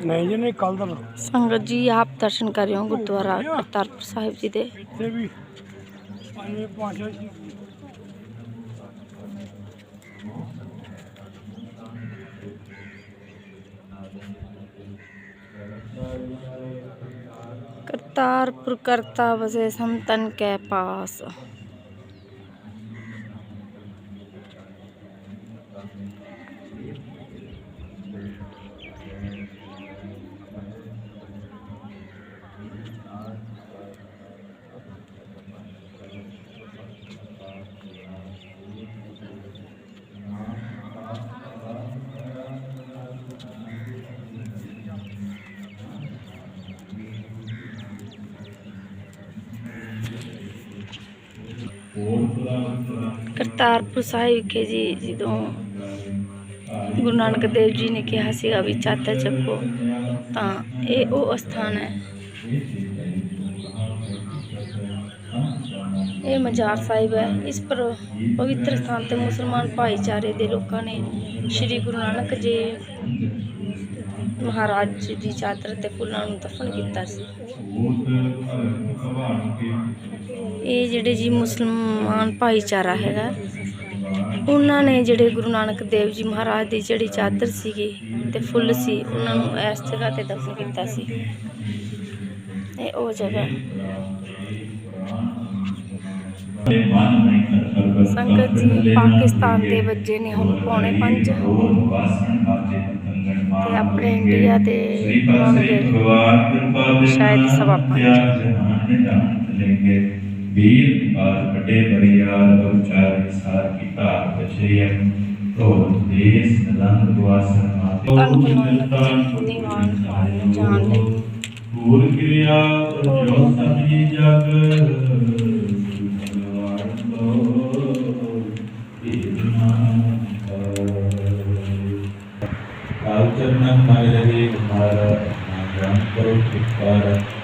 ਨਹੀਂ ਜੀ ਨਹੀਂ ਕੱਲ ਦਾ ਸੰਗਤ ਜੀ ਆਪ ਦਰਸ਼ਨ ਕਰ ਰਹੇ ਹੋ ਗੁਰਦੁਆਰਾ ਕਰਤਾਰਪੁਰ ਸਾਹਿਬ ਜੀ ਦੇ ਇੱਥੇ ਵੀ ਪੰਜ ਪੰਜ ਛੇ करतारपुर करता बसे संतन के पास ਕਰਤਾਰਪੁਰ ਸਾਹਿਬ ਵਿਖੇ ਜੀ, ਜਦੋਂ ਗੁਰੂ ਨਾਨਕ ਦੇਵ ਜੀ ਨੇ ਕਿਹਾ ਸੀਗਾ ਵੀ ਚਾਦਰ ਚੱਕੋ, ਤਾਂ ਇਹ ਉਹ ਸਥਾਨ ਹੈ। ਇਹ ਮਜ਼ਾਰ ਸਾਹਿਬ ਹੈ। ਇਸ ਪਰ ਪਵਿੱਤਰ ਸਥਾਨ ਤੇ ਮੁਸਲਮਾਨ ਭਾਈਚਾਰੇ ਦੇ ਲੋਕਾਂ ਨੇ ਸ੍ਰੀ ਗੁਰੂ ਨਾਨਕ ਜੀ ਮਹਾਰਾਜ ਦੀ ਚਾਦਰ ਤੇ ਫੁੱਲਾਂ ਨੂੰ ਦਫਨ ਕੀਤਾ ਸੀ। ਇਹ ਜਿਹੜੇ ਜੀ ਮੁਸਲਮਾਨ ਭਾਈਚਾਰਾ ਹੈਗਾ, ਉਹਨਾਂ ਨੇ ਜਿਹੜੇ ਗੁਰੂ ਨਾਨਕ ਦੇਵ ਜੀ ਮਹਾਰਾਜ ਦੀ ਜਿਹੜੀ ਚਾਦਰ ਸੀਗੀ ਤੇ ਫੁੱਲ ਸੀ, ਉਹਨਾਂ ਨੂੰ ਇਸ ਜਗ੍ਹਾ ਤੇ ਦਫਨ ਕੀਤਾ ਸੀ। ਇਹ ਉਹ ਜਗ੍ਹਾ। ਸੰਗਤ ਜੀ ਪਾਕਿਸਤਾਨ ਦੇ ਵੱਜੇ ਨੇ ਹੁਣ ਪੌਣੇ ਪੰਜ। ਤੇ ਆਪਣੇ ਇੰਡੀਆ ਦੇ ਸ਼ਾਇਦ ਸਵਾ ਪੰਜ ਵੀਰ ਬਾਰ ਵੱਡੇ ਬਰਿਆਰ ਉਚਾਰੇ ਸਾਰ ਕੀ ਧਾਰ ਬਚੇ ਤੋਤ ਦੇਸ ਨਲੰਦ ਦੁਆਸਨ ਮਾਤੇ। ਪੂਰ ਕਿਰਿਆ ਜੋ ਸਭੀ ਜਗ ਕਾਲ ਚਰਨ ਮਨ ਰਹੇ ਹਮਾਰਾ ਨਾਮ ਕਰੋ ਕਿਰਪਾ